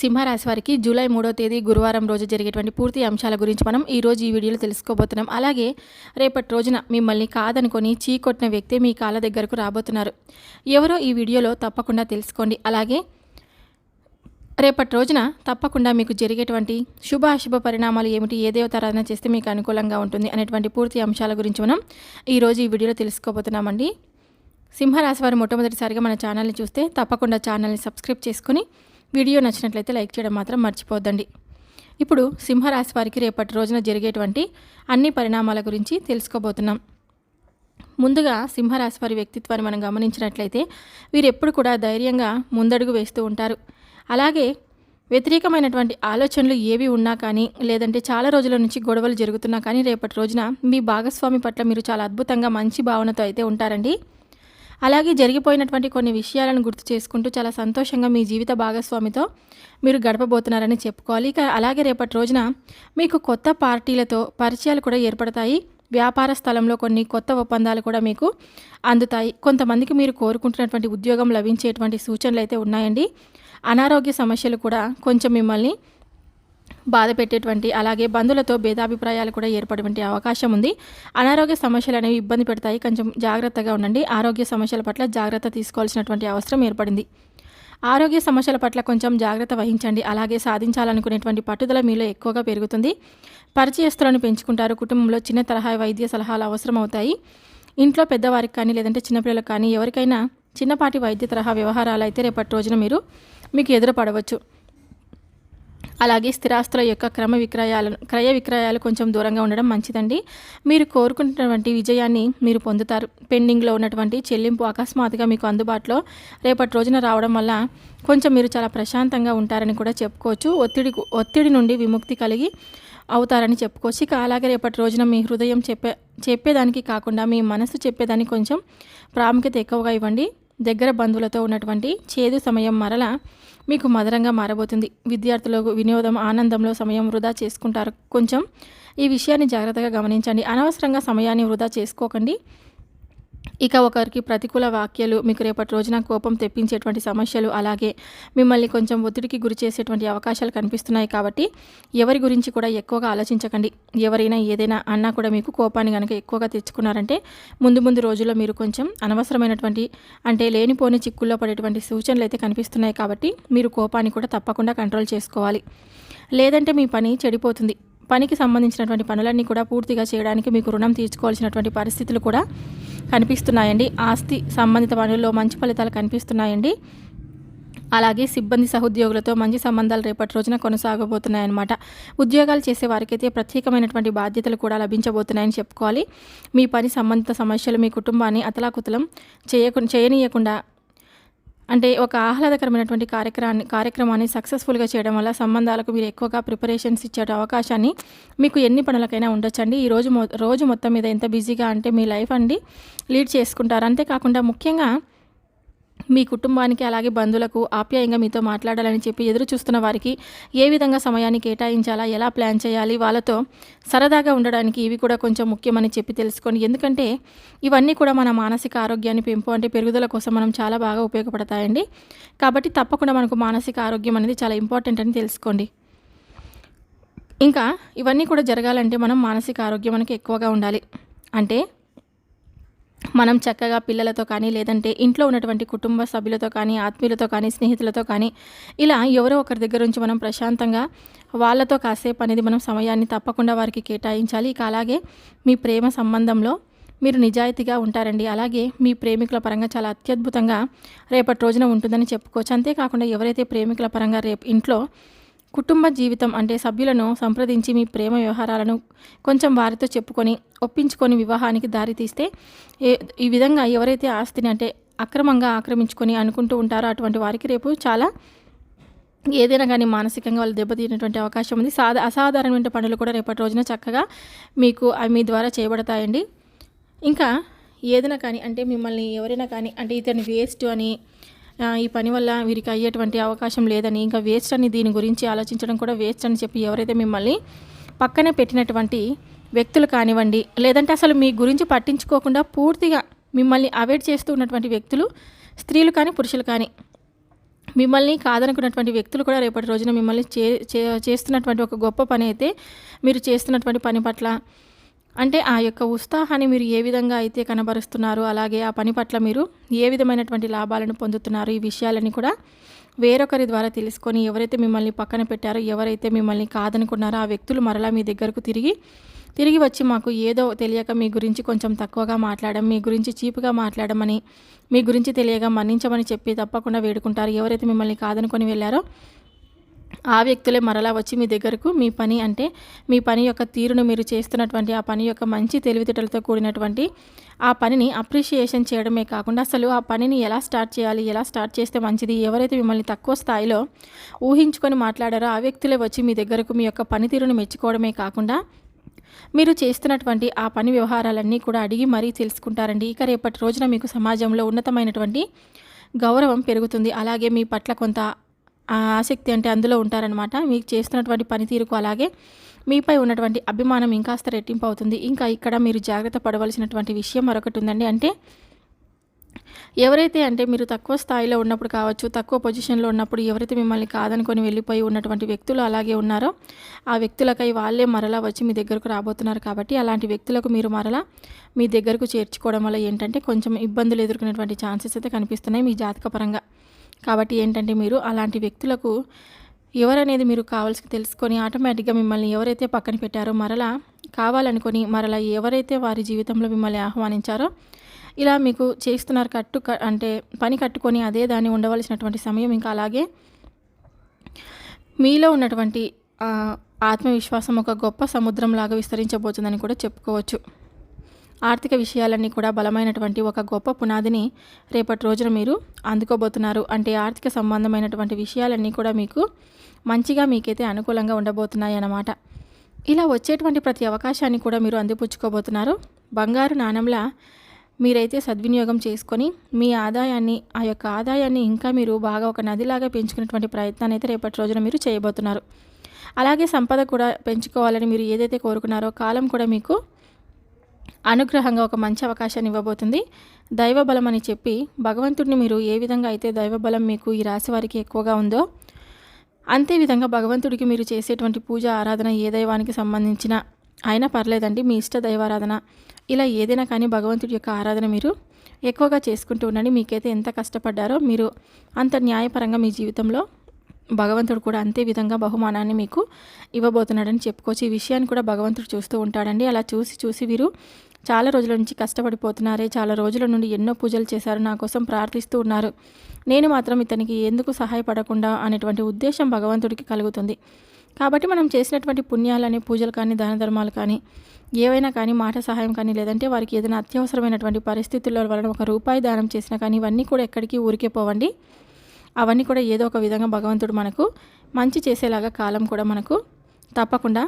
సింహరాశి వారికి జూలై మూడో తేదీ గురువారం రోజు జరిగేటువంటి పూర్తి అంశాల గురించి మనం ఈ రోజు ఈ వీడియోలో తెలుసుకోబోతున్నాం. అలాగే రేపటి రోజున మిమ్మల్ని కాదనుకొని చీకొట్టిన వ్యక్తి మీ కాళ్ళ దగ్గరకు రాబోతున్నారు. ఎవరో ఈ వీడియోలో తప్పకుండా తెలుసుకోండి. అలాగే రేపటి రోజున తప్పకుండా మీకు జరిగేటువంటి శుభ అశుభ పరిణామాలు ఏమిటి ఏ దేవతారాధన చేస్తే మీకు అనుకూలంగా ఉంటుంది అనేటువంటి పూర్తి అంశాల గురించి మనం ఈరోజు ఈ వీడియోలో తెలుసుకోబోతున్నామండి. సింహరాశి వారు మొట్టమొదటిసారిగా మన ఛానల్ని చూస్తే తప్పకుండా ఛానల్ని సబ్స్క్రైబ్ చేసుకుని వీడియో నచ్చినట్లయితే లైక్ చేయడం మాత్రం మర్చిపోద్దండి. ఇప్పుడు సింహరాశి వారికి రేపటి రోజున జరిగేటువంటి అన్ని పరిణామాల గురించి తెలుసుకోబోతున్నాం. ముందుగా సింహరాశి వారి వ్యక్తిత్వాన్ని మనం గమనించినట్లయితే వీరు ఎప్పుడు కూడా ధైర్యంగా ముందడుగు వేస్తూ ఉంటారు. అలాగే వ్యతిరేకమైనటువంటి ఆలోచనలు ఏవి ఉన్నా కానీ లేదంటే చాలా రోజుల నుంచి గొడవలు జరుగుతున్నా కానీ రేపటి రోజున మీ భాగస్వామి పట్ల మీరు చాలా అద్భుతంగా మంచి భావనతో అయితే ఉంటారండి. అలాగే జరిగిపోయినటువంటి కొన్ని విషయాలను గుర్తు చేసుకుంటూ చాలా సంతోషంగా మీ జీవిత భాగస్వామితో మీరు గడపబోతున్నారని చెప్పుకోవాలి. ఇక అలాగే రేపటి రోజున మీకు కొత్త పార్టీలతో పరిచయాలు కూడా ఏర్పడతాయి. వ్యాపార స్థలంలో కొన్ని కొత్త ఒప్పందాలు కూడా మీకు అందుతాయి. కొంతమందికి మీరు కోరుకుంటున్నటువంటి ఉద్యోగం లభించేటువంటి సూచనలు అయితే ఉన్నాయండి. అనారోగ్య సమస్యలు కూడా కొంచెం మిమ్మల్ని బాధ పెట్టేటువంటి అలాగే బంధువులతో భేదాభిప్రాయాలు కూడా ఏర్పడేటువంటి అవకాశం ఉంది. అనారోగ్య సమస్యలు అనేవి ఇబ్బంది పెడతాయి. కొంచెం జాగ్రత్తగా ఉండండి. ఆరోగ్య సమస్యల పట్ల జాగ్రత్త తీసుకోవాల్సినటువంటి అవసరం ఏర్పడింది. ఆరోగ్య సమస్యల పట్ల కొంచెం జాగ్రత్త వహించండి. అలాగే సాధించాలనుకునేటువంటి పట్టుదల మీలో ఎక్కువగా పెరుగుతుంది. పరిచయస్తులను పెంచుకుంటారు. కుటుంబంలో చిన్న తరహా వైద్య సలహాలు అవసరం అవుతాయి ఇంట్లో పెద్దవారికి కానీ లేదంటే చిన్నపిల్లలకు కానీ ఎవరికైనా చిన్నపాటి వైద్య తరహా వ్యవహారాలు అయితే రేపటి రోజున మీరు మీకు ఎదురుపడవచ్చు. అలాగే స్థిరాస్తుల యొక్క క్రమ విక్రయాలను క్రయ విక్రయాలు కొంచెం దూరంగా ఉండడం మంచిదండి. మీరు కోరుకుంటున్నటువంటి విజయాన్ని మీరు పొందుతారు. పెండింగ్లో ఉన్నటువంటి చెల్లింపు అకస్మాత్తుగా మీకు అందుబాటులో రేపటి రోజున రావడం వల్ల కొంచెం మీరు చాలా ప్రశాంతంగా ఉంటారని కూడా చెప్పుకోవచ్చు. ఒత్తిడి ఒత్తిడి నుండి విముక్తి కలిగి అవుతారని చెప్పుకోవచ్చు. ఇక అలాగే రేపటి రోజున మీ హృదయం చెప్పే చెప్పేదానికి కాకుండా మీ మనసు చెప్పేదానికి కొంచెం ప్రాముఖ్యత ఎక్కువగా ఇవ్వండి. దగ్గర బంధువులతో ఉన్నటువంటి చేదు సమయం మరల మీకు మధురంగా మారబోతుంది. విద్యార్థులకు వినోదం ఆనందంలో సమయం వృధా చేసుకుంటారు. కొంచెం ఈ విషయాన్ని జాగ్రత్తగా గమనించండి. అనవసరంగా సమయాన్ని వృధా చేసుకోకండి. ఇక ఒకరికి ప్రతికూల వాక్యాలు మీకు రేపటి రోజున కోపం తెప్పించేటువంటి సమస్యలు అలాగే మిమ్మల్ని కొంచెం ఒత్తిడికి గురి చేసేటువంటి అవకాశాలు కనిపిస్తున్నాయి కాబట్టి ఎవరి గురించి కూడా ఎక్కువగా ఆలోచించకండి. ఎవరైనా ఏదైనా అన్నా కూడా మీకు కోపాన్ని కనుక ఎక్కువగా తెచ్చుకున్నారంటే ముందు ముందు రోజుల్లో మీరు కొంచెం అనవసరమైనటువంటి అంటే లేనిపోని చిక్కుల్లో పడేటువంటి సూచనలు అయితే కనిపిస్తున్నాయి కాబట్టి మీరు కోపాన్ని కూడా తప్పకుండా కంట్రోల్ చేసుకోవాలి. లేదంటే మీ పని చెడిపోతుంది. పనికి సంబంధించినటువంటి పనులన్నీ కూడా పూర్తిగా చేయడానికి మీకు రుణం తీర్చుకోవాల్సినటువంటి పరిస్థితులు కూడా కనిపిస్తున్నాయండి. ఆస్తి సంబంధిత పనుల్లో మంచి ఫలితాలు కనిపిస్తున్నాయండి. అలాగే సిబ్బంది సహోద్యోగులతో మంచి సంబంధాలు రేపటి రోజున కొనసాగబోతున్నాయన్నమాట. ఉద్యోగాలు చేసే వారికైతే ప్రత్యేకమైనటువంటి బాధ్యతలు కూడా లభించబోతున్నాయని చెప్పుకోవాలి. మీ పని సంబంధిత సమస్యలు మీ కుటుంబాన్ని అతలాకుతలం చేయకు చేయనీయకుండా అంటే ఒక ఆహ్లాదకరమైనటువంటి కార్యక్రమాన్ని కార్యక్రమాన్ని సక్సెస్ఫుల్గా చేయడం వల్ల సంబంధాలకు మీరు ఎక్కువగా ప్రిపరేషన్స్ ఇచ్చే అవకాశాన్ని మీకు ఎన్ని పనులకైనా ఉండొచ్చండి. ఈ రోజు రోజు మొత్తం మీద ఎంత బిజీగా అంటే మీ లైఫ్ అండి లీడ్ చేసుకుంటారు. అంతేకాకుండా ముఖ్యంగా మీ కుటుంబానికి అలాగే బంధువులకు ఆప్యాయంగా మీతో మాట్లాడాలని చెప్పి ఎదురు చూస్తున్న వారికి ఏ విధంగా సమయాన్ని కేటాయించాలా ఎలా ప్లాన్ చేయాలి వాళ్ళతో సరదాగా ఉండడానికి ఇవి కూడా కొంచెం ముఖ్యమని చెప్పి తెలుసుకోండి ఎందుకంటే ఇవన్నీ కూడా మన మానసిక ఆరోగ్యాన్ని పెంపు అంటే పెరుగుదల కోసం మనం చాలా బాగా ఉపయోగపడతాయండి. కాబట్టి తప్పకుండా మనకు మానసిక ఆరోగ్యం అనేది చాలా ఇంపార్టెంట్ అని తెలుసుకోండి. ఇంకా ఇవన్నీ కూడా జరగాలంటే మనం మానసిక ఆరోగ్యం మనకి ఎక్కువగా ఉండాలి. అంటే మనం చక్కగా పిల్లలతో కానీ లేదంటే ఇంట్లో ఉన్నటువంటి కుటుంబ సభ్యులతో కానీ ఆత్మీయులతో కానీ స్నేహితులతో కానీ ఇలా ఎవరో ఒకరి దగ్గర నుంచి మనం ప్రశాంతంగా వాళ్ళతో కాసేపు అనేది మనం సమయాన్ని తప్పకుండా వారికి కేటాయించాలి. ఇక అలాగే మీ ప్రేమ సంబంధంలో మీరు నిజాయితీగా ఉంటారండి. అలాగే మీ ప్రేమికుల పరంగా చాలా అత్యద్భుతంగా రేపటి రోజున ఉంటుందని చెప్పుకోవచ్చు. అంతేకాకుండా ఎవరైతే ప్రేమికుల పరంగా రేపు ఇంట్లో కుటుంబ జీవితం అంటే సభ్యులను సంప్రదించి మీ ప్రేమ వ్యవహారాలను కొంచెం వారితో చెప్పుకొని ఒప్పించుకొని వివాహానికి దారితీస్తే ఈ విధంగా ఎవరైతే ఆస్తిని అంటే అక్రమంగా ఆక్రమించుకొని అనుకుంటూ ఉంటారో అటువంటి వారికి రేపు చాలా ఏదైనా కానీ మానసికంగా వాళ్ళు దెబ్బతీనటువంటి అవకాశం ఉంది. సాధ అసాధారణమైన పనులు కూడా రేపటి రోజున చక్కగా మీకు అవి మీ ద్వారా చేయబడతాయండి. ఇంకా ఏదైనా కానీ అంటే మిమ్మల్ని ఎవరైనా కానీ అంటే ఇతని వేస్ట్ అని ఈ పని వల్ల వీరికి అయ్యేటువంటి అవకాశం లేదని ఇంకా వేస్ట్ అని దీని గురించి ఆలోచించడం కూడా వేస్ట్ అని చెప్పి ఎవరైతే మిమ్మల్ని పక్కనే పెట్టినటువంటి వ్యక్తులు కానివ్వండి లేదంటే అసలు మీ గురించి పట్టించుకోకుండా పూర్తిగా మిమ్మల్ని అవాయిడ్ చేస్తూ ఉన్నటువంటి వ్యక్తులు స్త్రీలు కానీ పురుషులు కానీ మిమ్మల్ని కాదనుకున్నటువంటి వ్యక్తులు కూడా రేపటి రోజున మిమ్మల్ని చే చేస్తున్నటువంటి ఒక గొప్ప పని అయితే మీరు చేస్తున్నటువంటి పని పట్ల అంటే ఆ యొక్క ఉత్సాహాన్ని మీరు ఏ విధంగా అయితే కనబరుస్తున్నారు అలాగే ఆ పని పట్ల మీరు ఏ విధమైనటువంటి లాభాలను పొందుతున్నారు ఈ విషయాలని కూడా వేరొకరి ద్వారా తెలుసుకొని ఎవరైతే మిమ్మల్ని పక్కన పెట్టారో ఎవరైతే మిమ్మల్ని కాదనుకున్నారో ఆ వ్యక్తులు మరలా మీ దగ్గరకు తిరిగి తిరిగి వచ్చి మాకు ఏదో తెలియక మీ గురించి కొంచెం తక్కువగా మాట్లాడడం మీ గురించి చీపుగా మాట్లాడమని మీ గురించి తెలియక మన్నించమని చెప్పి తప్పకుండా వేడుకుంటారు. ఎవరైతే మిమ్మల్ని కాదనుకొని వెళ్ళారో ఆ వ్యక్తులే మరలా వచ్చి మీ దగ్గరకు మీ పని అంటే మీ పని యొక్క తీరును మీరు చేస్తున్నటువంటి ఆ పని యొక్క మంచి తెలివితేటలతో కూడినటువంటి ఆ పనిని అప్రిషియేషన్ చేయడమే కాకుండా అసలు ఆ పనిని ఎలా స్టార్ట్ చేయాలి ఎలా స్టార్ట్ చేస్తే మంచిది ఎవరైతే మిమ్మల్ని తక్కువ స్థాయిలో ఊహించుకొని మాట్లాడారో ఆ వ్యక్తులే వచ్చి మీ దగ్గరకు మీ యొక్క పనితీరును మెచ్చుకోవడమే కాకుండా మీరు చేస్తున్నటువంటి ఆ పని వ్యవహారాలన్నీ కూడా అడిగి మరీ తెలుసుకుంటారండి. ఇక రేపటి రోజున మీకు సమాజంలో ఉన్నతమైనటువంటి గౌరవం పెరుగుతుంది. అలాగే మీ పట్ల కొంత ఆసక్తి అంటే అందులో ఉంటారనమాట మీకు చేస్తున్నటువంటి పనితీరుకు అలాగే మీపై ఉన్నటువంటి అభిమానం ఇంకాస్త రెట్టింపు అవుతుంది. ఇంకా ఇక్కడ మీరు జాగ్రత్త పడవలసినటువంటి విషయం మరొకటి ఉందండి. అంటే ఎవరైతే అంటే మీరు తక్కువ స్థాయిలో ఉన్నప్పుడు కావచ్చు తక్కువ పొజిషన్లో ఉన్నప్పుడు ఎవరైతే మిమ్మల్ని కాదనుకొని వెళ్ళిపోయి ఉన్నటువంటి వ్యక్తులు అలాగే ఉన్నారో ఆ వ్యక్తులకై వాళ్ళే మరలా వచ్చి మీ దగ్గరకు రాబోతున్నారు కాబట్టి అలాంటి వ్యక్తులకు మీరు మరలా మీ దగ్గరకు చేర్చుకోవడం వల్ల ఏంటంటే కొంచెం ఇబ్బందులు ఎదుర్కొనేటువంటి ఛాన్సెస్ అయితే కనిపిస్తున్నాయి మీ జాతకపరంగా. కాబట్టి ఏంటంటే మీరు అలాంటి వ్యక్తులకు ఎవరనేది మీరు కావాల్సి తెలుసుకొని ఆటోమేటిక్గా మిమ్మల్ని ఎవరైతే పక్కన పెట్టారో మరలా కావాలనుకొని మరలా ఎవరైతే వారి జీవితంలో మిమ్మల్ని ఆహ్వానించారో ఇలా మీకు చేస్తున్నారు కట్టు అంటే పని కట్టుకొని అదే దాన్ని ఉండవలసినటువంటి సమయం ఇంకా అలాగే మీలో ఉన్నటువంటి ఆత్మవిశ్వాసం ఒక గొప్ప సముద్రంలాగా విస్తరించబోతుందని కూడా చెప్పుకోవచ్చు. ఆర్థిక విషయాలన్నీ కూడా బలమైనటువంటి ఒక గొప్ప పునాదిని రేపటి రోజున మీరు అందుకోబోతున్నారు. అంటే ఆర్థిక సంబంధమైనటువంటి విషయాలన్నీ కూడా మీకు మంచిగా మీకైతే అనుకూలంగా ఉండబోతున్నాయి అన్నమాట. ఇలా వచ్చేటువంటి ప్రతి అవకాశాన్ని కూడా మీరు అందిపుచ్చుకోబోతున్నారు. బంగారు నాణంలా మీరైతే సద్వినియోగం చేసుకొని మీ ఆదాయాన్ని ఆ యొక్క ఆదాయాన్ని ఇంకా మీరు బాగా ఒక నదిలాగా పెంచుకునేటువంటి ప్రయత్నాన్ని అయితే రేపటి రోజున మీరు చేయబోతున్నారు. అలాగే సంపద కూడా పెంచుకోవాలని మీరు ఏదైతే కోరుకున్నారో కాలం కూడా మీకు అనుగ్రహంగా ఒక మంచి అవకాశాన్ని ఇవ్వబోతుంది. దైవబలం అని చెప్పి భగవంతుడిని మీరు ఏ విధంగా అయితే దైవబలం మీకు ఈ రాశి వారికి ఎక్కువగా ఉందో అంతే విధంగా భగవంతుడికి మీరు చేసేటువంటి పూజ ఆరాధన ఏ దైవానికి సంబంధించిన అయినా పర్లేదండి మీ ఇష్ట దైవారాధన. ఇలా ఏదైనా కానీ భగవంతుడి యొక్క ఆరాధన మీరు ఎక్కువగా చేసుకుంటూ ఉండండి. మీకైతే ఎంత కష్టపడ్డారో మీరు అంత న్యాయపరంగా మీ జీవితంలో భగవంతుడు కూడా అంతే విధంగా బహుమానాన్ని మీకు ఇవ్వబోతున్నాడని చెప్పుకోవచ్చు. ఈ విషయాన్ని కూడా భగవంతుడు చూస్తూ ఉంటాడండి. అలా చూసి చూసి వీరు చాలా రోజుల నుంచి కష్టపడిపోతున్నారే చాలా రోజుల నుండి ఎన్నో పూజలు చేశారు నా కోసం ప్రార్థిస్తూ ఉన్నారు. నేను మాత్రం ఇతనికి ఎందుకు సహాయపడకుండా అనేటువంటి ఉద్దేశం భగవంతుడికి కలుగుతుంది. కాబట్టి మనం చేసినటువంటి పుణ్యాలని పూజలు కానీ దాన ధర్మాలు కానీ ఏవైనా కానీ మాట సహాయం కానీ లేదంటే వారికి ఏదైనా అత్యవసరమైనటువంటి పరిస్థితుల వలన ఒక రూపాయి దానం చేసినా కానీ ఇవన్నీ కూడా ఎక్కడికి ఊరికే పోవండి. అవన్నీ కూడా ఏదో ఒక విధంగా భగవంతుడు మనకు మంచి చేసేలాగా కాలం కూడా మనకు తప్పకుండా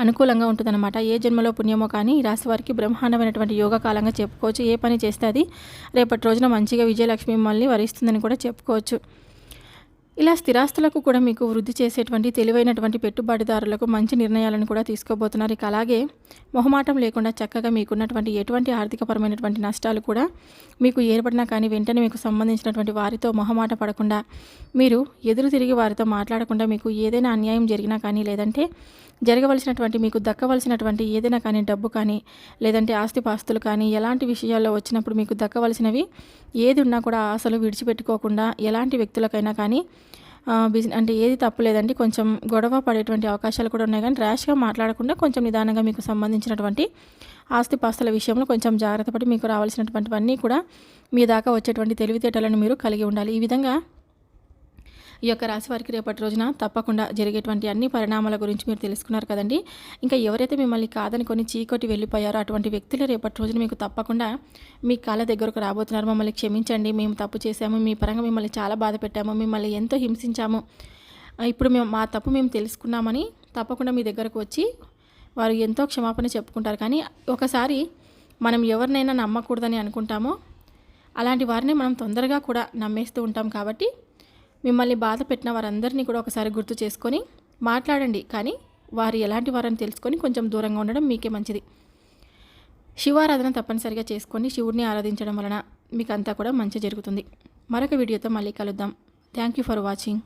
అనుకూలంగా ఉంటుందన్నమాట. ఏ జన్మలో పుణ్యమో కానీ ఈ రాశి వారికి బ్రహ్మాండమైనటువంటి యోగ కాలంగా చెప్పుకోవచ్చు. ఏ పని చేస్తే అది రేపటి రోజున మంచిగా విజయలక్ష్మి మిమ్మల్ని వరిస్తుందని కూడా చెప్పుకోవచ్చు. ఇలా స్థిరాస్తులకు కూడా మీకు వృద్ధి చేసేటువంటి తెలివైనటువంటి పెట్టుబడిదారులకు మంచి నిర్ణయాలను కూడా తీసుకోబోతున్నారు. ఇక అలాగే మొహమాటం లేకుండా చక్కగా మీకున్నటువంటి ఎటువంటి ఆర్థికపరమైనటువంటి నష్టాలు కూడా మీకు ఏర్పడినా కానీ వెంటనే మీకు సంబంధించినటువంటి వారితో మొహమాట పడకుండా మీరు ఎదురు తిరిగి వారితో మాట్లాడకుండా మీకు ఏదైనా అన్యాయం జరిగినా కానీ లేదంటే జరగవలసినటువంటి మీకు దక్కవలసినటువంటి ఏదైనా కానీ డబ్బు కానీ లేదంటే ఆస్తిపాస్తులు కానీ ఎలాంటి విషయాల్లో వచ్చినప్పుడు మీకు దక్కవలసినవి ఏది ఉన్నా కూడా ఆశలు విడిచిపెట్టుకోకుండా ఎలాంటి వ్యక్తులకైనా కానీ బిజినెస్ అంటే ఏది తప్పులేదండి. కొంచెం గొడవ పడేటువంటి అవకాశాలు కూడా ఉన్నాయి. కానీ ర్యాష్గా మాట్లాడకుండా కొంచెం నిదానంగా మీకు సంబంధించినటువంటి ఆస్తిపాస్తుల విషయంలో కొంచెం జాగ్రత్త పడి మీకు రావాల్సినటువంటివన్నీ కూడా మీ దాకా వచ్చేటువంటి తెలివితేటలను మీరు కలిగి ఉండాలి. ఈ విధంగా ఈ యొక్క రాశి వారికి రేపటి రోజున తప్పకుండా జరిగేటువంటి అన్ని పరిణామాల గురించి మీరు తెలుసుకున్నారు కదండి. ఇంకా ఎవరైతే మిమ్మల్ని కాదని కొని చీకటి వెళ్ళిపోయారో అటువంటి వ్యక్తులు రేపటి రోజున మీకు తప్పకుండా మీ కాళ్ళ దగ్గరకు రాబోతున్నారు. మమ్మల్ని క్షమించండి. మేము తప్పు చేశాము. మీ పరంగా మిమ్మల్ని చాలా బాధ పెట్టాము. మిమ్మల్ని ఎంతో హింసించాము. ఇప్పుడు మేము మా తప్పు మేము తెలుసుకున్నామని తప్పకుండా మీ దగ్గరకు వచ్చి వారు ఎంతో క్షమాపణ చెప్పుకుంటారు. కానీ ఒకసారి మనం ఎవరినైనా నమ్మకూడదని అనుకుంటామో అలాంటి వారిని మనం తొందరగా కూడా నమ్మేస్తూ ఉంటాం కాబట్టి మిమ్మల్ని బాధ పెట్టిన వారందరినీ కూడా ఒకసారి గుర్తు చేసుకొని మాట్లాడండి. కానీ వారు ఎలాంటి వారని తెలుసుకొని కొంచెం దూరంగా ఉండడం మీకే మంచిది. శివారాధన తప్పనిసరిగా చేసుకొని శివుడిని ఆరాధించడం వలన మీకు అంతా కూడా మంచి జరుగుతుంది. మరొక వీడియోతో మళ్ళీ కలుద్దాం. Thank you for watching